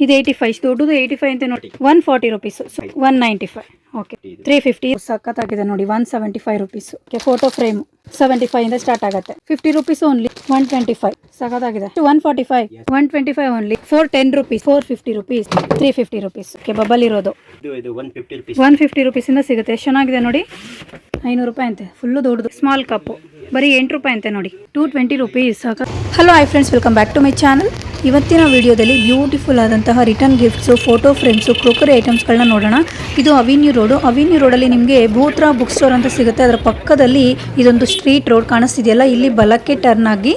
ಇದು eighty five ದೊಡ್ಡದು eighty five ಅಂತ ನೋಡಿ. One forty rupees one ninety five okay three fifty ಸಖತ್ತಾಗಿದೆ ನೋಡಿ one seventy five rupees okay photo frame seventy five ಇಂದ start ಆಗುತ್ತೆ fifty rupees only one twenty five ಸಖತ್ತಾಗಿದೆ one forty five one twenty five only four ten rupees four fifty rupees three fifty rupees okay bubble ಇರೋದು one fifty rupees ಇಂದ ಸಿಗುತ್ತೆ. ಎಷ್ಟು ಚೆನ್ನಾಗಿದೆ ನೋಡಿ. ಐನೂರು ರೂಪಾಯಿ ಅಂತೆ ಫುಲ್ಲು ದೊಡ್ಡದು ಸ್ಮಾಲ್ ಕಪ್ಪು ಬರೀ ಎಂಟು ರೂಪಾಯಿ ಅಂತೆ ನೋಡಿ. Two twenty rupees hello I friends welcome back to my channel ಇವತ್ತಿನ ವಿಡಿಯೋದಲ್ಲಿ ಬ್ಯೂಟಿಫುಲ್ ಆದಂತಹ return gifts photo frames crockery ಐಟಮ್ಸ್ಗಳನ್ನ ನೋಡೋಣ. ಇದು ಅವಿನ್ಯೂ ರೋಡು ಅವಿನ್ಯೂ ರೋಡಲ್ಲಿ ನಿಮಗೆ ಭೂತ್ರಾ ಬುಕ್ ಸ್ಟೋರ್ ಅಂತ ಸಿಗುತ್ತೆ. ಅದರ ಪಕ್ಕದಲ್ಲಿ ಇದೊಂದು ಸ್ಟ್ರೀಟ್ ರೋಡ್ ಕಾಣಿಸ್ತಿದೆಯಲ್ಲ, ಇಲ್ಲಿ ಬಲಕ್ಕೆ ಟರ್ನ್ ಆಗಿ.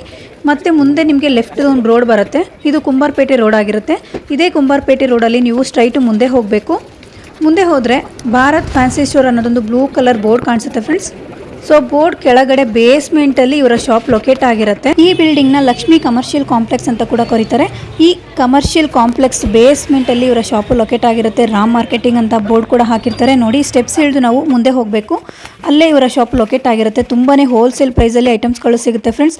ಮತ್ತೆ ಮುಂದೆ ನಿಮಗೆ ಲೆಫ್ಟ್ ಒಂದು ರೋಡ್ ಬರುತ್ತೆ. ಇದು ಕುಂಬಾರಪೇಟೆ ರೋಡ್ ಆಗಿರುತ್ತೆ. ಇದೇ ಕುಂಬಾರಪೇಟೆ ರೋಡಲ್ಲಿ ನೀವು ಸ್ಟ್ರೈಟ್ ಮುಂದೆ ಹೋಗಬೇಕು. ಮುಂದೆ ಹೋದರೆ ಭಾರತ್ ಫ್ಯಾನ್ಸಿ ಸ್ಟೋರ್ ಅನ್ನೋದೊಂದು ಬ್ಲೂ ಕಲರ್ ಬೋರ್ಡ್ ಕಾಣಿಸುತ್ತೆ ಫ್ರೆಂಡ್ಸ್ ಸೊ ಬೋರ್ಡ್ ಕೆಳಗಡೆ ಬೇಸ್ಮೆಂಟ್ ಅಲ್ಲಿ ಇವರ ಶಾಪ್ ಲೊಕೇಟ್ ಆಗಿರುತ್ತೆ. ಈ ಬಿಲ್ಡಿಂಗ್ನ ಲಕ್ಷ್ಮಿ ಕಮರ್ಷಿಯಲ್ ಕಾಂಪ್ಲೆಕ್ಸ್ ಅಂತ ಕೂಡ ಕರೀತಾರೆ. ಈ ಕಮರ್ಷಿಯಲ್ ಕಾಂಪ್ಲೆಕ್ಸ್ ಬೇಸ್ಮೆಂಟ್ ಅಲ್ಲಿ ಇವರ ಶಾಪ್ ಲೊಕೇಟ್ ಆಗಿರುತ್ತೆ. ರಾಮ್ ಮಾರ್ಕೆಟಿಂಗ್ ಅಂತ ಬೋರ್ಡ್ ಕೂಡ ಹಾಕಿರ್ತಾರೆ. ನೋಡಿ ಸ್ಟೆಪ್ಸ್ ಹಿಡಿದು ನಾವು ಮುಂದೆ ಹೋಗಬೇಕು. ಅಲ್ಲೇ ಇವರ ಶಾಪ್ ಲೊಕೇಟ್ ಆಗಿರುತ್ತೆ. ತುಂಬಾ ಹೋಲ್ಸೇಲ್ ಐಟಮ್ಸ್ ಐಟಮ್ಸ್ಗಳು ಸಿಗುತ್ತೆ ಫ್ರೆಂಡ್ಸ್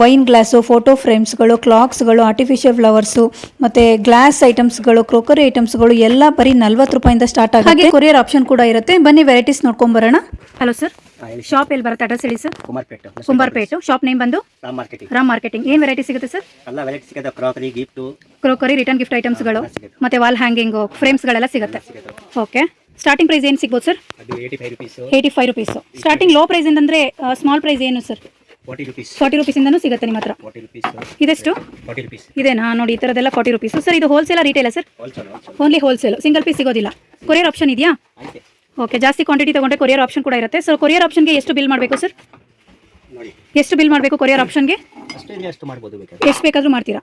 ವೈನ್ ಗ್ಲಾಸು ಫೋಟೋ ಫ್ರೇಮ್ಸ್ಗಳು ಕ್ಲಾಕ್ಸ್ಗಳು ಆರ್ಟಿಫಿಷಿಯಲ್ ಫ್ಲವರ್ಸು ಮತ್ತೆ ಗ್ಲಾಸ್ ಐಟಮ್ಸ್ಗಳು ಕ್ರೋಕರಿ ಐಟಮ್ಸ್ಗಳು ಎಲ್ಲ ಬರೀ ನಲ್ವತ್ತು ರೂಪಾಯಿಂದ ಸ್ಟಾರ್ಟ್ ಆಗುತ್ತೆ. ಕೊರಿಯರ್ ಆಪ್ಷನ್ ಕೂಡ ಇರುತ್ತೆ. ಬನ್ನಿ ವೆರೈಟೀಸ್ ನೋಡ್ಕೊಂಬರೋಣ ಹಲೋ ಸರ್ ಶಾಪ್ ಎಲ್ಲಿ ಬರುತ್ತೆ ಅಡ್ರೆಸ್ ಹೇಳಿ sir Kumarpet Kumbarpet. Shop name ಬಂದು? ರಾಮ್ ಮಾರ್ಕೆಟಿಂಗ್ ರಾಮ್ ಮಾರ್ಕೆಟಿಂಗ್ ಏನು ವೆರೈಟಿ ಸಿಗುತ್ತೆ ಸರ್ ಎಲ್ಲ ವೆರೈಟಿ ಸಿಗುತ್ತೆ. Crockery gift crockery return gift ಐಟಮ್ಸ್ಗಳು ಮತ್ತೆ ವಾಲ್ ಹ್ಯಾಂಗಿಂಗು ಫ್ರೇಮ್ಸ್ಗಳೆಲ್ಲ ಸಿಗುತ್ತೆ. ಸಿಗುತ್ತೆ. ಓಕೆ ಸ್ಟಾರ್ಟಿಂಗ್ ಪ್ರೈಸ್ ಏನು ಸಿಗ್ಬೋದು sir eighty five rupees starting low price ಅಂದರೆ ಸ್ಮಾಲ್ ಪ್ರೈಸ್ ಏನು ಸರ್ ಫಾರ್ಟಿ ರುಪೀಸ್ ಫಾರ್ಟಿ ರುಪೀಸಿಂದನೂ ಸಿಗುತ್ತೆ ನಿಮ್ಮ ಹತ್ರ. ಇದೆಷ್ಟು? ಇದೇನಾ? ನೋಡಿ ಈ ಥರದೆಲ್ಲ ಫಾರ್ಟಿ ರುಪೀಸು ಸರ್ ಇದು wholesale retail sir only wholesale single piece ಸಿಗೋದಿಲ್ಲ. ಕೊರಿಯರ್ ಆಪ್ಷನ್ ಇದೆಯಾ? ಓಕೆ ಜಾಸ್ತಿ ಕ್ವಾಂಟಿಟಿ ತಗೊಂಡ್ರೆ ಕೊರಿಯರ್ ಆಪ್ಷನ್ ಕೂಡ ಇರುತ್ತೆ. ಸರ್ ಕೊರಿಯರ್ ಆಪ್ಷನ್ಗೆ ಎಷ್ಟು ಬಿಲ್ ಮಾಡಬೇಕು ಸರ್ ನೋಡಿ. ಎಷ್ಟು ಬಿಲ್ ಮಾಡಬೇಕು ಕೊರಿಯರ್ ಆಪ್ಷನ್ಗೆ ಮಾಡ್ಬೋದು ಬೇಕಾದ್ರೆ. ಎಷ್ಟು ಬೇಕಾದರೂ ಮಾಡ್ತೀರಾ?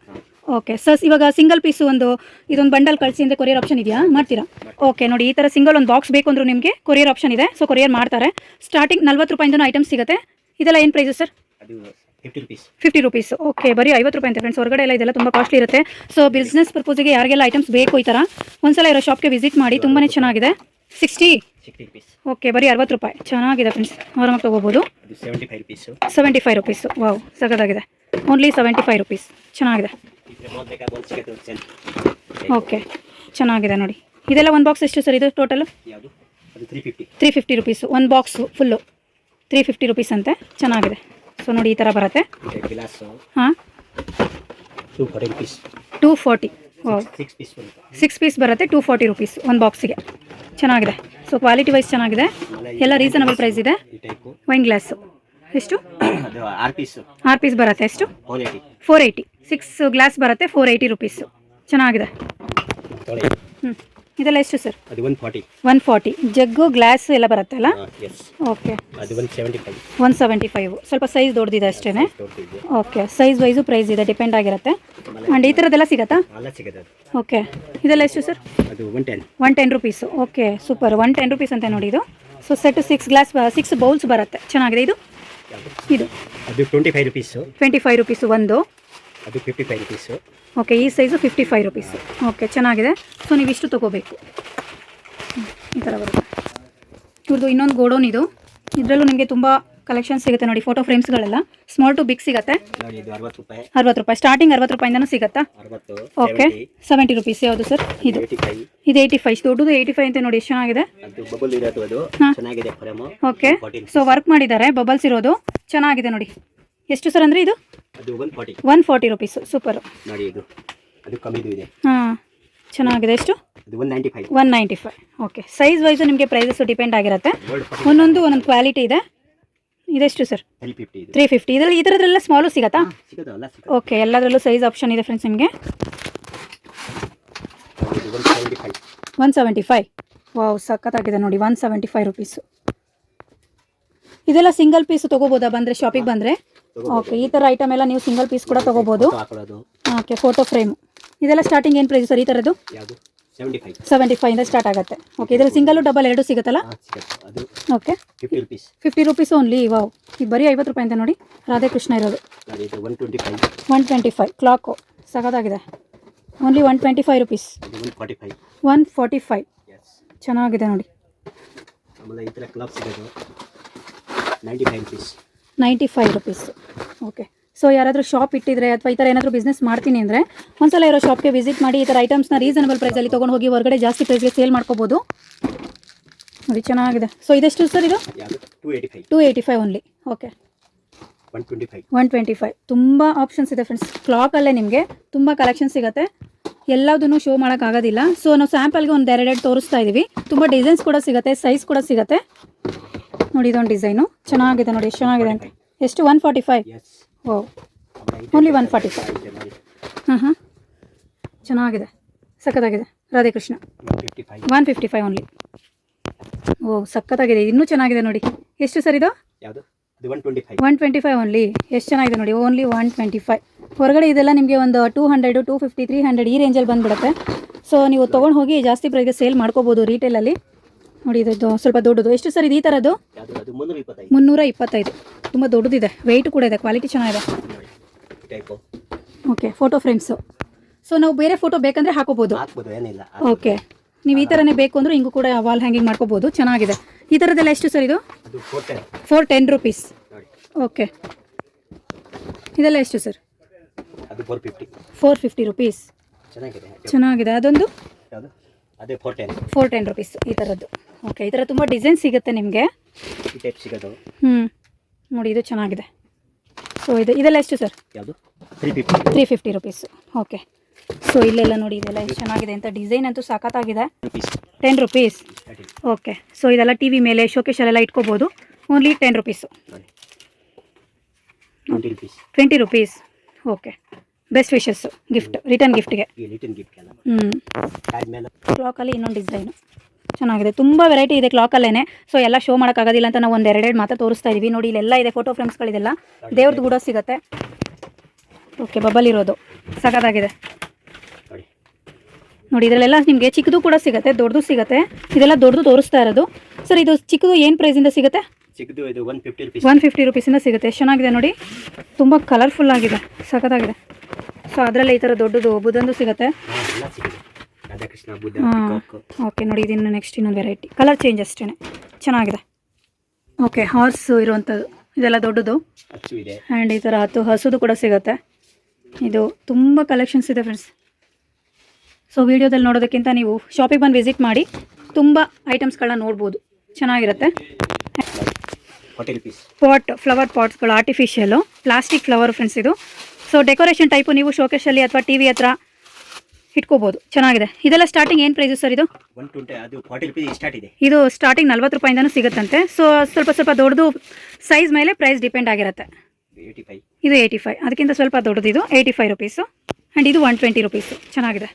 ಓಕೆ ಸರ್ ಇವಾಗ ಸಿಂಗಲ್ ಪೀಸು ಒಂದು ಇದೊಂದು ಬಂಡಲ್ ಕಳಿಸಿ ಅಂದರೆ ಕೊರಿಯರ್ ಆಪ್ಷನ್ ಇದೆಯಾ? ಮಾಡ್ತೀರಾ? ಓಕೆ ನೋಡಿ ಈ ಥರ ಸಿಂಗಲ್ ಒಂದು ಬಾಕ್ಸ್ ಬೇಕು ಅಂದರೂ ನಿಮಗೆ ಕೊರಿಯರ್ ಆಪ್ಷನ್ ಇದೆ. ಸೊ ಕೊರಿಯರ್ ಮಾಡ್ತಾರೆ. ಸ್ಟಾರ್ಟಿಂಗ್ ನಲ್ವತ್ತು ರೂಪಾಯಿಂದನೂ ಐಟಮ್ ಸಿಗುತ್ತೆ. ಇದೆಲ್ಲ ಏನು ಪ್ರೈಸು ಸರ್ ಅದು fifty rupees fifty rupees okay ಬರೀ ಐವತ್ತು ರೂಪಾಯಿ ಅಂತ ಫ್ರೆಂಡ್ಸ್ ಹೊರಗಡೆ ಎಲ್ಲ ಇದೆಲ್ಲ ತುಂಬ ಕಾಸ್ಟ್ಲಿ ಇರುತ್ತೆ. ಸೊ ಬಿಸ್ನೆಸ್ ಪರ್ಪೋಸಿಗೆ ಯಾರಿಗೆಲ್ಲ ಐಟಮ್ಸ್ ಬೇಕು ಈ ಥರ ಒಂದ್ಸಲ ಇರೋ ಶಾಪ್ಗೆ ವಿಸಿಟ್ ಮಾಡಿ ತುಂಬಾ ಚೆನ್ನಾಗಿದೆ. ಸಿಕ್ಸ್ಟಿ ಸಿಕ್ಸ್ಟಿ ಓಕೆ ಬರೀ ಅರವತ್ತು ರೂಪಾಯಿ. ಚೆನ್ನಾಗಿದೆ ಫ್ರೆಂಡ್ಸ್ ಆರಾಮಾಗಿ ತೊಗೋಬೋದು seventy five rupees seventy five rupees wow ಸಗದಾಗಿದೆ only seventy five rupees ಚೆನ್ನಾಗಿದೆ ಓಕೆ ಚೆನ್ನಾಗಿದೆ ನೋಡಿ. ಇದೆಲ್ಲ ಒಂದು ಬಾಕ್ಸ್ ಎಷ್ಟು ಸರ್ ಇದು ಟೋಟಲ್ ತ್ರೀ ಫಿಫ್ಟಿ ರುಪೀಸು ಒಂದು box full three fifty rupees ಅಂತೆ. ಚೆನ್ನಾಗಿದೆ. ಸೊ ನೋಡಿ ಈ ಥರ ಬರುತ್ತೆ. ಹಾಂ? ಟೂ ಫಾರ್ಟಿ ಸಿಕ್ಸ್ ಪೀಸ್ ಬರುತ್ತೆ ಟೂ ಫಾರ್ಟಿ ರುಪೀಸ್ ಒಂದು ಬಾಕ್ಸಿಗೆ ಚೆನ್ನಾಗಿದೆ. ಸೊ ಕ್ವಾಲಿಟಿ ವೈಸ್ ಚೆನ್ನಾಗಿದೆ. ಎಲ್ಲ ರೀಸನಬಲ್ ಪ್ರೈಸ್ ಇದೆ. ವೈನ್ ಗ್ಲಾಸು ಎಷ್ಟು? ಆರ್ ಪೀಸು ಬರುತ್ತೆ. ಎಷ್ಟು? ಫೋರ್ ಏಯ್ಟಿ ಸಿಕ್ಸ್ ಗ್ಲಾಸ್ ಬರುತ್ತೆ ಫೋರ್ ಏಯ್ಟಿ ರುಪೀಸು ಚೆನ್ನಾಗಿದೆ. ಹ್ಞೂ ಇದೆಲ್ಲ ಎಷ್ಟು ಸರ್? ಅದು one forty. One forty. Jug glass ಎಲ್ಲ ಬರುತ್ತಲ್ಲ ಎಸ್ ಓಕೆ. ಅದು one seventy five. One seventy five. ಸ್ವಲ್ಪ ಸೈಜ್ ದೊಡ್ಡದಿದೆ ಅಷ್ಟೇ ಓಕೆ. ಸೈಜ್ ವೈಸು ಪ್ರೈಸ್ ಇದೆ ಡಿಪೆಂಡ್ ಆಗಿರುತ್ತೆ. ಆ್ಯಂಡ್ ಈ ಥರದ್ದೆಲ್ಲ ಸಿಗತ್ತಾ? ಎಲ್ಲ ಸಿಗುತ್ತೆ ಓಕೆ. ಇದೆಲ್ಲ ಎಷ್ಟು ಸರ್? ಅದು one ten. One ten rupees. Okay super. One ten rupees ಅಂತ ನೋಡಿ ಇದು. So set six glass six bowls ಬರುತ್ತೆ. ಚೆನ್ನಾಗಿದೆ ಇದು? ಇದು. ಅದು twenty five rupees. Twenty five rupees ಒಂದು. ಅದು ಫಿಫ್ಟಿ ಫೈವ್ ರುಪೀಸು ಓಕೆ ಈ size fifty five rupees okay ಚೆನ್ನಾಗಿದೆ. ಸೊ ನೀವು ಇಷ್ಟು ತೊಗೋಬೇಕು. ಈ ಥರ ಬರುತ್ತೆ. ಇವ್ರದ್ದು ಇನ್ನೊಂದು ಗೋಡೌನ್ ಇದು. ಇದರಲ್ಲೂ ನಿಮಗೆ ತುಂಬ ಕಲೆಕ್ಷನ್ ಸಿಗುತ್ತೆ ನೋಡಿ ಫೋಟೋ ಫ್ರೇಮ್ಸ್ಗಳೆಲ್ಲ ಸ್ಮಾಲ್ ಟು ಬಿಗ್ ಸಿಗುತ್ತೆ. ನೋಡಿ ಇದು ಅರವತ್ತು ರೂಪಾಯಿ. ಸ್ಟಾರ್ಟಿಂಗ್ ಅರವತ್ತು ರೂಪಾಯಿಂದನೂ ಸಿಗುತ್ತಾ? ಓಕೆ ಸೆವೆಂಟಿ ರುಪೀಸ್ ಯಾವುದು ಸರ್ ಇದು. ಇದು ಏಯ್ಟಿ ಫೈವ್ ದೊಡ್ಡದು ಏಯ್ಟಿ ಫೈವ್ ಅಂತ ನೋಡಿ ಎಷ್ಟು ಚೆನ್ನಾಗಿದೆ? ಅದು ಬಬಲ್ ಇರೋದು ಅದು. ಚೆನ್ನಾಗಿದೆ ಫ್ರೇಮು ಓಕೆ ಸೊ ವರ್ಕ್ ಮಾಡಿದ್ದಾರೆ. ಬಬಲ್ಸ್ ಇರೋದು. ಚೆನ್ನಾಗಿದೆ ನೋಡಿ. ಎಷ್ಟು ಸರ್ ಅಂದರೆ ಇದು? ಅದು ಒನ್ ಫಾರ್ಟಿ ರೂಪೀಸ್ ಸೂಪರ್ ನೋಡಿ ಇದು. ಅದು ಕಮ್ಮಿದು ಇದೆ. ಹಾಂ ಚೆನ್ನಾಗಿದೆ. ಎಷ್ಟು? One ninety five okay size wise ನಿಮಗೆ ಪ್ರೈಸಸ್ ಡಿಪೆಂಡ್ ಆಗಿರುತ್ತೆ. ಒಂದೊಂದು ಒಂದೊಂದು ಕ್ವಾಲಿಟಿ ಇದೆ. ಇದೆಷ್ಟು ಸರ್? ತ್ರೀ ಫಿಫ್ಟಿ ಇದರಲ್ಲಿ ಈ ಸ್ಮಾಲ್ ಸಿಗತ್ತಾ? ಓಕೆ ಎಲ್ಲದರಲ್ಲೂ ಸೈಜ್ ಆಪ್ಷನ್ ಇದೆ ಫ್ರೆಂಡ್ಸ್ ನಿಮಗೆ. ಒನ್ ಸೆವೆಂಟಿ ಫೈವ್ ವಾವ್ ಸಖತ್ತಾಗಿದೆ ನೋಡಿ. ಒನ್ ಸೆವೆಂಟಿ ಫೈವ್ ರುಪೀಸು ಇದೆಲ್ಲ ಸಿಂಗಲ್ ಪೀಸ್ ತೊಗೋಬೋದಾ ಬಂದರೆ? ಶಾಪಿಗೆ ಬಂದರೆ? ಓಕೆ ಈ ಥರ ಐಟಮ್ ಎಲ್ಲ ನೀವು ಸಿಂಗಲ್ ಪೀಸ್ ಕೂಡ ತೊಗೋಬೋದು. ಓಕೆ ಫೋಟೋ ಫ್ರೇಮ್ ಇದೆಲ್ಲ ಸ್ಟಾರ್ಟಿಂಗ್ ಏನು ಪ್ರೈಸ್ ಸರ್ ಈ ಥರದ್ದು ಸೆವೆಂಟಿ ಫೈವ್ ಇಂದ ಸ್ಟಾರ್ಟ್ ಆಗುತ್ತೆ. ಓಕೆ ಇದರಲ್ಲಿ ಸಿಂಗಲ್ ಡಬಲ್ ಎರಡು ಸಿಗುತ್ತಲ್ಲ? Okay fifty rupees only wow ಈಗ ಬರೀ ಐವತ್ತು ರೂಪಾಯಿ ಅಂತ ನೋಡಿ. ರಾಧೇಕೃಷ್ಣ ಇರೋದು. ಇದು one twenty five clock ಸಗದಾಗಿದೆ. Only one twenty five rupees one forty five ಚೆನ್ನಾಗಿದೆ ನೋಡಿ. Ninety five rupees. Okay so ಯಾರಾದರೂ ಶಾಪ್ ಇಟ್ಟಿದ್ರೆ ಅಥವಾ ಈ ಥರ ಏನಾದರೂ ಬಿಸ್ನೆಸ್ ಮಾಡ್ತೀನಿ ಅಂದರೆ ಒಂದ್ಸಲ ಇರೋ ಶಾಪ್ಗೆ ವಿಸಿಟ್ ಮಾಡಿ ಈ ಥರ ಐಟಮ್ಸ್ನ ರೀಸನಬಲ್ ಪ್ರೈಸಲ್ಲಿ ತೊಗೊಂಡು ಹೋಗಿ ಹೊರಗಡೆ ಜಾಸ್ತಿ ಪ್ರೈಸ್ಗೆ ಸೇಲ್ ಮಾಡ್ಕೋಬೋದು. ನೋಡಿ, ಚೆನ್ನಾಗಿದೆ. ಸೊ ಇದೆಷ್ಟು ಸರ್ ಇದು? Two eighty five only okay one twenty five ತುಂಬ ಆಪ್ಷನ್ಸ್ ಇದೆ ಫ್ರೆಂಡ್ಸ್ ಕ್ಲಾಕಲ್ಲೇ ನಿಮಗೆ ತುಂಬ ಕಲೆಕ್ಷನ್ ಸಿಗುತ್ತೆ. ಎಲ್ಲದನ್ನು ಶೋ ಮಾಡೋಕ್ಕಾಗೋದಿಲ್ಲ ಸೊ ನಾವು ಸ್ಯಾಂಪಲ್ಗೆ ಒಂದು ಎರಡೆರಡು ತೋರಿಸ್ತಾ ಇದ್ದೀವಿ ತುಂಬ ಡಿಸೈನ್ಸ್ ಕೂಡ ಸಿಗುತ್ತೆ ಸೈಜ್ ಕೂಡ ಸಿಗುತ್ತೆ. ನೋಡಿ ಇದೊಂದು ಡಿಸೈನು. ಚೆನ್ನಾಗಿದೆ ನೋಡಿ ಎಷ್ಟು ಚೆನ್ನಾಗಿದೆ ಅಂತ. ಎಷ್ಟು? One forty five oh. Only one forty five ಹಾಂ ಹಾಂ ಚೆನ್ನಾಗಿದೆ ಸಖತ್ತಾಗಿದೆ. Radhakrishna. One fifty five one fifty five only oh ಸಖತ್ತಾಗಿದೆ. ಇನ್ನೂ ಚೆನ್ನಾಗಿದೆ ನೋಡಿ. ಎಷ್ಟು ಸರ್ ಇದು? ಯಾವುದು? ಅದು one twenty five one twenty five only ಎಷ್ಟು ಚೆನ್ನಾಗಿದೆ ನೋಡಿ. ಓನ್ಲಿ ಒನ್ ಟ್ವೆಂಟಿ ಫೈವ್ ಹೊರಗಡೆ ಇದೆಲ್ಲ ನಿಮಗೆ ಒಂದು two hundred two fifty three hundred ಈ ರೇಂಜಲ್ಲಿ ಬಂದುಬಿಡುತ್ತೆ. ಸೊ ನೀವು ತೊಗೊಂಡು ಹೋಗಿ ಜಾಸ್ತಿ ಪ್ರೈಸ್ಗೆ ಸೇಲ್ ಮಾಡ್ಕೋಬೋದು ರೀಟೇಲಲ್ಲಿ ನೋಡಿ ಇದು ಸ್ವಲ್ಪ ದೊಡ್ಡದು. ಎಷ್ಟು ಸರ್ ಇದು? ಈ ಥರದ್ದು ಮುನ್ನೂರ ಇಪ್ಪತ್ತೈದು. ತುಂಬ ದೊಡ್ಡದಿದೆ. ವೆಯ್ಟ್ ಕೂಡ ಇದೆ. ಕ್ವಾಲಿಟಿ ಚೆನ್ನಾಗಿದೆ. ಓಕೆ ಫೋಟೋ ಫ್ರೇಮ್ಸು ಸೊ ನಾವು ಬೇರೆ ಫೋಟೋ ಬೇಕಂದ್ರೆ ಹಾಕೋಬಹುದು ಹಾಕ್ಬೋದು ಓಕೆ ನೀವು ಈ ಥರನೇ ಬೇಕು ಅಂದ್ರೆ ಹಿಂಗೂ ಕೂಡ ವಾಲ್ ಹ್ಯಾಂಗಿಂಗ್ ಮಾಡ್ಕೋಬೋದು. ಚೆನ್ನಾಗಿದೆ. ಈ ಥರದ್ದೆಲ್ಲ ಎಷ್ಟು ಸರ್ ಇದು? ಫೋರ್ ಟೆನ್ ರುಪೀಸ್ ಓಕೆ ಇದೆಲ್ಲ ಎಷ್ಟು ಸರ್? ಫೋರ್ ಫಿಫ್ಟಿ ರುಪೀಸ್ ಚೆನ್ನಾಗಿದೆ. ಅದೊಂದು? ಫೋರ್ ಟೆನ್ ರುಪೀಸ್ ಈ ಥರದ್ದು ಓಕೆ ಈ ಥರ ತುಂಬ ಡಿಸೈನ್ ಸಿಗುತ್ತೆ ನಿಮಗೆ? ಈ ಟೈಪ್ ಸಿಗೋದು. ಹ್ಞೂ ನೋಡಿ ಇದು ಚೆನ್ನಾಗಿದೆ. ಸೊ ಇದು ಇದೆಲ್ಲ ಎಷ್ಟು ಸರ್? ಯಾವುದು? Three fifty three fifty rupees okay so ಇಲ್ಲೆಲ್ಲ ನೋಡಿ ಇದೆಲ್ಲ ಎಷ್ಟು ಚೆನ್ನಾಗಿದೆ ಅಂತ ಡಿಸೈನ್ ಅಂತೂ ಸಾಕತ್ತಾಗಿದೆ ಟೆನ್ ರುಪೀಸ್ ಓಕೆ ಸೊ ಇದೆಲ್ಲ ಟಿ ವಿ ಮೇಲೆ ಶೋಕೇಶಲ್ಲೆಲ್ಲ ಇಟ್ಕೋಬೋದು. Only ten rupees twenty rupees okay best wishes gift return ಗಿಫ್ಟ್ಗೆ ಈ ರಿಟರ್ನ್ ಗಿಫ್ಟ್ ಎಲ್ಲ ಹ್ಞೂ ಕ್ಲಾಕಲ್ಲಿ ಇನ್ನೊಂದು ಡಿಸೈನು ಚೆನ್ನಾಗಿದೆ. ತುಂಬ ವೆರೈಟಿ ಇದೆ ಕ್ಲಾಕಲ್ಲೇ ಸೊ ಎಲ್ಲ ಶೋ ಮಾಡೋಕ್ಕಾಗೋದಿಲ್ಲ ಅಂತ ನಾವು ಒಂದು ಎರಡೆರಡು ಮಾತ್ರ ತೋರಿಸ್ತಾ ಇದೀವಿ. ನೋಡಿ ಇಲ್ಲೆಲ್ಲ ಇದೆ ಫೋಟೋ ಫ್ರೇಮ್ಸ್ಗಳಿದೆಲ್ಲ ದೇವ್ರದ್ದು ಕೂಡ ಸಿಗುತ್ತೆ. ಓಕೆ ಬಬಲ್ ಇರೋದು. ಸಖತ್ತಾಗಿದೆ ನೋಡಿ ಇದರಲ್ಲೆಲ್ಲ ನಿಮಗೆ ಚಿಕ್ಕದು ಕೂಡ ಸಿಗುತ್ತೆ ದೊಡ್ಡದು ಸಿಗುತ್ತೆ. ಇದೆಲ್ಲ ದೊಡ್ಡದು ತೋರಿಸ್ತಾ ಇರೋದು. ಸರ್ ಇದು ಚಿಕ್ಕದು ಏನು ಪ್ರೈಸಿಂದ ಸಿಗುತ್ತೆ? ಚಿಕ್ಕದು ಇದು one fifty rupees one fifty ರುಪೀಸಿಂದ ಸಿಗುತ್ತೆ. ಚೆನ್ನಾಗಿದೆ ನೋಡಿ. ತುಂಬ ಕಲರ್ಫುಲ್ ಆಗಿದೆ. ಸಖತ್ತಾಗಿದೆ ಸೊ ಅದರಲ್ಲೇ ಈ ಥರ ದೊಡ್ಡದು ಬುದ್ಧಂದು ಸಿಗುತ್ತೆ. ರಾಧಾಕೃಷ್ಣ ಬುದ್ಧ ಓಕೆ ನೋಡಿ ಇದನ್ನು ನೆಕ್ಸ್ಟ್ ಇನ್ನೊಂದು ವೆರೈಟಿ ಕಲರ್ ಚೇಂಜ್ ಅಷ್ಟೇ ಚೆನ್ನಾಗಿದೆ. ಓಕೆ ಹಾರ್ಸ್ ಇರುವಂಥದ್ದು ಇದೆಲ್ಲ ದೊಡ್ಡದು. ಆ್ಯಂಡ್ ಈ ಥರ ಹತ್ತು ಹಸುದು ಕೂಡ ಸಿಗುತ್ತೆ. ಇದು ತುಂಬ ಕಲೆಕ್ಷನ್ಸ್ ಇದೆ ಫ್ರೆಂಡ್ಸ್ ಸೊ ವಿಡಿಯೋದಲ್ಲಿ ನೋಡೋದಕ್ಕಿಂತ ನೀವು ಶಾಪಿಗೆ ಬಂದು ವಿಸಿಟ್ ಮಾಡಿ ತುಂಬ ಐಟಮ್ಸ್ಗಳನ್ನ ನೋಡ್ಬೋದು. ಚೆನ್ನಾಗಿರುತ್ತೆ. ಪಾಟ್ ಫ್ಲವರ್ ಪಾಟ್ಸ್ಗಳು ಆರ್ಟಿಫಿಷಿಯಲು ಪ್ಲಾಸ್ಟಿಕ್ ಫ್ಲವರ್ ಫ್ರೆಂಡ್ಸ್ ಇದು. ಸೊ ಡೆಕೋರೇಷನ್ ಟೈಪು ನೀವು ಶೋಕೇಶಲ್ಲಿ ಅಥವಾ ಟಿ ವಿ ಹತ್ರ ಇಟ್ಕೋಬೋದು. ಚೆನ್ನಾಗಿದೆ. ಇದೆಲ್ಲ ಸ್ಟಾರ್ಟಿಂಗ್ ಏನ್ ಪ್ರೈಸ್ ಸರ್ ಇದು? ಇದು. ಸ್ಟಾರ್ಟಿಂಗ್ ನಲ್ವತ್ತು ರೂಪಾಯಿಂದನೂ ಸಿಗುತ್ತಂತೆ. ಸೊ ಸ್ವಲ್ಪ ಸ್ವಲ್ಪ ದೊಡ್ಡದು ಸೈಜ್ ಮೇಲೆ ಪ್ರೈಸ್ ಡಿಪೆಂಡ್ ಆಗಿರುತ್ತೆ. ಇದು ಏಯ್ಟಿ ಫೈವ್ ಅದಕ್ಕಿಂತ ಸ್ವಲ್ಪ ದೊಡ್ಡದು ಇದು ಏಯ್ಟಿ ಫೈವ್ ರುಪೀಸು ಆ್ಯಂಡ್ ಇದು ಒನ್ ಟ್ವೆಂಟಿ ರುಪೀಸು ಚೆನ್ನಾಗಿದೆ.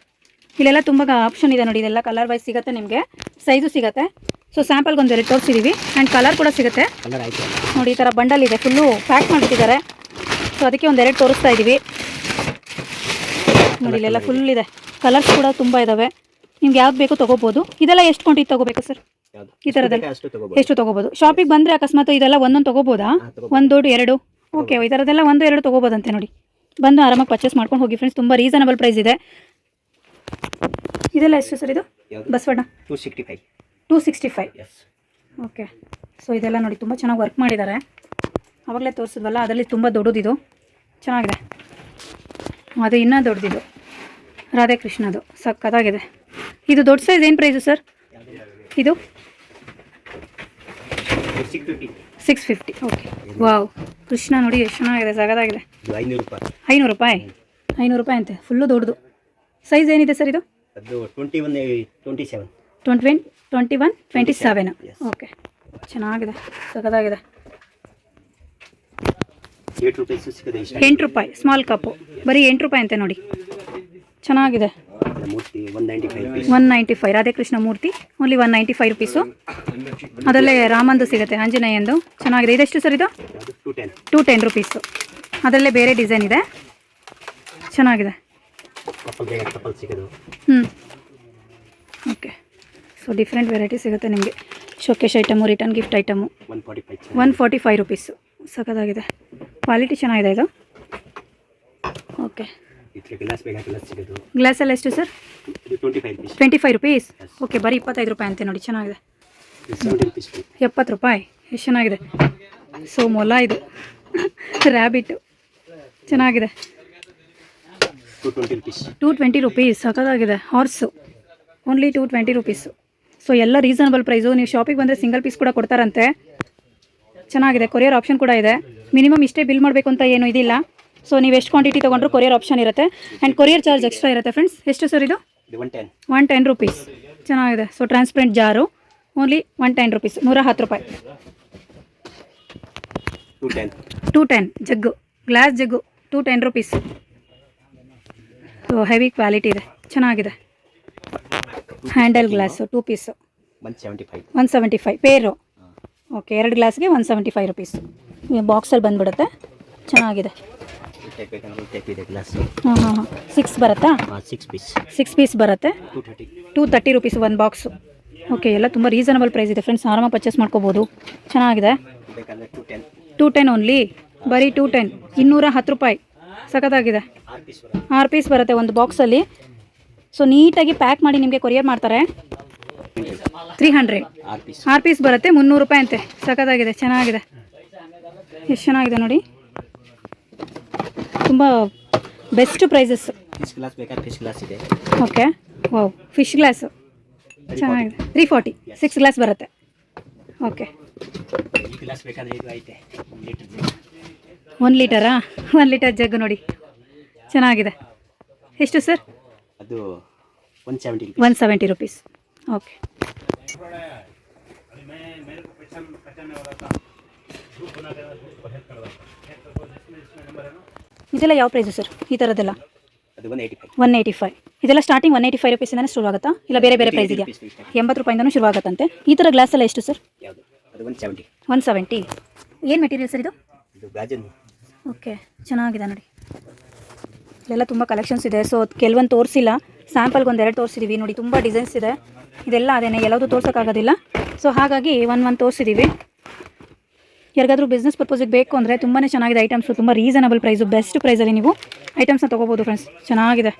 ಇಲ್ಲೆಲ್ಲ ತುಂಬ ಆಪ್ಷನ್ ಇದೆ ನೋಡಿ. ಇದೆಲ್ಲ ಕಲರ್ ವೈಸ್ ಸಿಗುತ್ತೆ ನಿಮಗೆ. ಸೈಜು ಸಿಗುತ್ತೆ. ಸೊ ಸ್ಯಾಂಪಲ್ ಒಂದು ಎರಡು ತೋರಿಸಿದ್ದೀವಿ ಆ್ಯಂಡ್ ಕಲರ್ ಕೂಡ ಸಿಗುತ್ತೆ. ನೋಡಿ ಈ ಥರ ಬಂಡಲ್ ಇದೆ. ಫುಲ್ಲು ಪ್ಯಾಕ್ ಮಾಡಿಬಿಟ್ಟಿದ್ದಾರೆ ಸೊ ಅದಕ್ಕೆ ಒಂದೆರಡು ಎರಡು ತೋರಿಸ್ತಾ ಇದ್ದೀವಿ ನೋಡಿ ಇಲ್ಲೆಲ್ಲ ಫುಲ್ ಇದೆ. ಕಲರ್ಸ್ ಕೂಡ ತುಂಬ ಇದ್ದಾವೆ ನಿಮ್ಗೆ ಯಾವ್ದು ಬೇಕು ತಗೋಬಹುದು ಇದೆಲ್ಲ ಎಷ್ಟು ಕ್ವಾಂಟಿಟಿ ತಗೋಬೇಕು ಸರ್ ಈ ಥರದಲ್ಲಿ ತಗೋಬೋದು. ಎಷ್ಟು ತಗೋಬಹುದು ಶಾಪಿಗೆ ಬಂದರೆ ಅಕಸ್ಮಾತ್ ಇದೆಲ್ಲ ಒಂದೊಂದು ತಗೋಬಹುದಾ ಒಂದು ಎರಡು? ಓಕೆ ಈ ಥರದ್ದೆಲ್ಲ ಒಂದು ಎರಡು ತಗೋಬೋದಂತೆ ನೋಡಿ. ಬಂದು ಆರಾಮಾಗಿ ಪರ್ಚೇಸ್ ಮಾಡ್ಕೊಂಡು ಹೋಗಿ ಫ್ರೆಂಡ್ಸ್ ತುಂಬ ರೀಸನಬಲ್ ಪ್ರೈಸ್ ಇದೆ. ಇದೆಲ್ಲ ಎಷ್ಟು ಸರ್ ಇದು? Basavanna. Two sixty five two sixty five okay so ಇದೆಲ್ಲ ನೋಡಿ ತುಂಬ ಚೆನ್ನಾಗಿ ವರ್ಕ್ ಮಾಡಿದ್ದಾರೆ. ಅವಾಗಲೇ ತೋರಿಸಿದ್ವಲ್ಲ ಅದರಲ್ಲಿ ತುಂಬ ದೊಡ್ಡದಿದು. ಚೆನ್ನಾಗಿದೆ. ಅದು ಇನ್ನೂ ದೊಡ್ಡದಿದು. ರಾಧಾಕೃಷ್ಣದು. ಸಕ್ಕತ್ತಾಗಿದೆ ಇದು ದೊಡ್ಡ ಸೈಜ್ ಏನು ಪ್ರೈಸು ಸರ್ ಇದು? Six fifty okay wow Krishna ನೋಡಿ ಎಷ್ಟು ಚೆನ್ನಾಗಿದೆ ಸಗದಾಗಿದೆ ಐನೂರು ರೂಪಾಯಿ. ಐನೂರು ರೂಪಾಯಿ ಅಂತೆ. ಫುಲ್ಲು ದೊಡ್ಡದು. ಸೈಜ್ ಏನಿದೆ ಸರ್ ಇದು? Twenty one twenty seven twenty one twenty one twenty seven. Okay ಚೆನ್ನಾಗಿದೆ ಸಗದಾಗಿದೆ ಎಂಟು ರೂಪಾಯಿ ಸ್ಮಾಲ್ ಕಪ್ಪು ಬರೀ ಎಂಟು ರೂಪಾಯಿ ಅಂತೆ ನೋಡಿ. ಚೆನ್ನಾಗಿದೆ. ಒನ್ ನೈಂಟಿ ಫೈವ್ ರಾಧಾಕೃಷ್ಣ ಮೂರ್ತಿ only one ninety five rupees ಅದರಲ್ಲೇ ರಾಮಂದು ಸಿಗುತ್ತೆ ಆಂಜನೇಯಂದು. ಚೆನ್ನಾಗಿದೆ. ಇದೆಷ್ಟು ಸರ್ ಇದು? ಟು ಟೆನ್ ರುಪೀಸು ಅದರಲ್ಲೇ ಬೇರೆ ಡಿಸೈನ್ ಇದೆ. ಚೆನ್ನಾಗಿದೆ. ಹ್ಞೂ ಓಕೆ ಸೊ ಡಿಫ್ರೆಂಟ್ ವೆರೈಟಿ ಸಿಗುತ್ತೆ ನಿಮಗೆ. Showcase item return gift item one forty five rupees ಸಖತ್ತಾಗಿದೆ. ಕ್ವಾಲಿಟಿ ಚೆನ್ನಾಗಿದೆ ಇದು. ಓಕೆ ಗ್ಲಾಸ್ ಎಲ್ಲ ಗ್ಲಾಸ್ ಸಿಗೋದು. ಗ್ಲಾಸಲ್ಲಿ ಎಷ್ಟು sir? Twenty five rupees twenty five rupees okay ಬರೀ ಇಪ್ಪತ್ತೈದು ರೂಪಾಯಿ ಅಂತೆ ನೋಡಿ ಚೆನ್ನಾಗಿದೆ. ಎಪ್ಪತ್ತು ರೂಪಾಯಿ? ಎಷ್ಟು ಚೆನ್ನಾಗಿದೆ? ಸೊ ಮೊಲ ಇದು. ರ್ಯಾಬಿಟ್ಟು ಚೆನ್ನಾಗಿದೆ. Two twenty rupees two twenty rupees ಸಖತ್ತಾಗಿದೆ. Horse only two twenty rupees so ಎಲ್ಲ ರೀಸನಬಲ್ ಪ್ರೈಸು ನೀವು ಶಾಪಿಗೆ ಬಂದರೆ ಸಿಂಗಲ್ ಪೀಸ್ ಕೂಡ ಕೊಡ್ತಾರಂತೆ. ಚೆನ್ನಾಗಿದೆ. ಕೊರಿಯರ್ ಆಪ್ಷನ್ ಕೂಡ ಇದೆ. ಮಿನಿಮಮ್ ಇಷ್ಟೇ ಬಿಲ್ ಮಾಡಬೇಕು ಅಂತ ಏನು ಇದಿಲ್ಲ. ಸೊ ನೀವು ಎಷ್ಟು ಕ್ವಾಂಟಿಟಿ ತೊಗೊಂಡ್ರು ಕೊರಿಯರ್ ಆಪ್ಷನ್ ಇರುತ್ತೆ. ಆ್ಯಂಡ್ ಕೊರಿಯರ್ ಚಾರ್ಜ್ ಎಕ್ಸ್ಟ್ರಾ ಇರುತ್ತೆ ಫ್ರೆಂಡ್ಸ್ ಎಷ್ಟು ಸರ್ ಇದು? ಒನ್ ಟೆನ್ ರುಪೀಸ್ ಚೆನ್ನಾಗಿದೆ. So transparent jar only one ten rupees ನೂರ ಹತ್ತು ರೂಪಾಯಿ. Two ten jug. Glass jug. Two ten rupees so heavy quality ಇದೆ. ಚೆನ್ನಾಗಿದೆ. Handle glass two piece one seventy five pair okay ಎರಡು ಗ್ಲಾಸ್ಗೆ one seventy five rupees ಬಾಕ್ಸಲ್ಲಿ ಬಂದುಬಿಡುತ್ತೆ. ಚೆನ್ನಾಗಿದೆ. ಟೈಪ್ ಬೇಕಂದ್ರೆ ಟೈಪ್ ಇದೆ ಗ್ಲಾಸ್ ಹಾಂ ಹಾಂ ಹಾಂ ಸಿಕ್ಸ್ ಬರುತ್ತಾ? ಸಿಕ್ಸ್ ಪೀಸ್ ಸಿಕ್ಸ್ ಪೀಸ್ ಬರುತ್ತೆ? Two thirty two thirty rupees ಒಂದು ಬಾಕ್ಸು ಓಕೆ ಎಲ್ಲ ತುಂಬ ರೀಸನಬಲ್ ಪ್ರೈಸ್ ಇದೆ. ಫ್ರೆಂಡ್ಸ್ ಆರಾಮ ಪರ್ಚೇಸ್ ಮಾಡ್ಕೋಬೋದು. ಚೆನ್ನಾಗಿದೆ. ಬೇಕಂದ್ರೆ two ten two ten only ಬರೀ ಟೂ ಟೆನ್ ಇನ್ನೂರ ಹತ್ತು ರೂಪಾಯಿ. ಸಖತ್ತಾಗಿದೆ. ಆರು ಪೀಸ್ ಬರುತ್ತೆ. ಒಂದು ಬಾಕ್ಸಲ್ಲಿ ಸೊ ನೀಟಾಗಿ ಪ್ಯಾಕ್ ಮಾಡಿ ನಿಮಗೆ ಕೊರಿಯರ್ ಮಾಡ್ತಾರೆ. ತ್ರೀ ಹಂಡ್ರೆಡ್ ಆರು ಪೀಸ್ ಆರು ಪೀಸ್ ಬರುತ್ತೆ ಮುನ್ನೂರು ರೂಪಾಯಿ ಅಂತೆ. ಸಖತ್ತಾಗಿದೆ ಚೆನ್ನಾಗಿದೆ. ಎಷ್ಟು ಚೆನ್ನಾಗಿದೆ ನೋಡಿ. ತುಂಬ ಬೆಸ್ಟ್ ಪ್ರೈಸಸ್ ಫಿಶ್ ಗ್ಲಾಸ್ ಬೇಕಾದ್ರೆ ಫಿಶ್ ಗ್ಲಾಸ್ ಇದೆ. ಓಕೆ ವಾವ್ ಫಿಶ್ ಗ್ಲಾಸು ಚೆನ್ನಾಗಿದೆ. ತ್ರೀ ಫಾರ್ಟಿ ಸಿಕ್ಸ್ ಗ್ಲಾಸ್ ಬರುತ್ತೆ. ಓಕೆ ಈ ಗ್ಲಾಸ್ ಬೇಕಾದ್ರೆ ಇದು ಐತೆ. ಒಂದು ಲೀಟರ್ ಒನ್ ಲೀಟರಾ ಒನ್ ಲೀಟರ್ ಜಗ್ ನೋಡಿ. ಚೆನ್ನಾಗಿದೆ. ಎಷ್ಟು ಸರ್ ಅದು one seventy one seventy rupees okay ಇದೆಲ್ಲ ಯಾವ ಪ್ರೈಸು ಸರ್? ಈ ಥರದ್ದೆಲ್ಲ ಒನ್ ಏಯ್ಟಿ ಫೈವ್ ಇದೆಲ್ಲ ಸ್ಟಾರ್ಟಿಂಗ್ ಒನ್ ಏಯ್ಟಿ ಫೈವ್ ರುಪೀಸಿಂದ ಶುರು ಆಗುತ್ತಾ? ಇಲ್ಲ ಬೇರೆ ಬೇರೆ ಪ್ರೈಸ್ ಇದೆಯಾ? ಎಂಬತ್ತು ರೂಪಾಯಿಂದನೂ ಶುರು ಆಗುತ್ತಂತೆ. ಈ ಥರ ಗ್ಲಾಸ್ ಎಲ್ಲ ಎಷ್ಟು sir? One seventy one seventy ಏನು ಮೆಟೀರಿಯಲ್ ಸರ್ ಇದು? ಓಕೆ ಚೆನ್ನಾಗಿದೆ ನೋಡಿ. ಇಲ್ಲೆಲ್ಲ ತುಂಬ ಕಲೆಕ್ಷನ್ಸ್ ಇದೆ. ಸೊ ಕೆಲವೊಂದು ತೋರಿಸಿಲ್ಲ. ಸ್ಯಾಂಪಲ್ಗೆ ಒಂದು ಎರಡು ತೋರಿಸಿದ್ದೀವಿ ನೋಡಿ. ತುಂಬ ಡಿಸೈನ್ಸ್ ಇದೆ. ಇದೆಲ್ಲ ಅದೇನೆ. ಎಲ್ಲದೂ ತೋರ್ಸೋಕ್ಕಾಗೋದಿಲ್ಲ. ಸೊ ಹಾಗಾಗಿ ಒನ್ ಒನ್ ತೋರಿಸಿದ್ದೀವಿ ಯಾರಿಗಾದರೂ ಬಿಸ್ನೆಸ್ ಪರ್ಪೋಸಿಗೆ ಬೇಕು ಅಂದ್ರೆ ತುಂಬಾ ಚೆನ್ನಾಗಿದೆ ಐಟಮ್ಸ್ ತುಂಬಾ ರೀಸನಬಲ್ ಪ್ರೈಸ್ ಬೆಸ್ಟ್ ಪ್ರೈಸ್ ಪ್ರೈಸಲ್ಲಿ ನೀವು ಐಟಮ್ಸ್ನ ತೊಗೋಬೋದು ಫ್ರೆಂಡ್ಸ್ ಚೆನ್ನಾಗಿದೆ.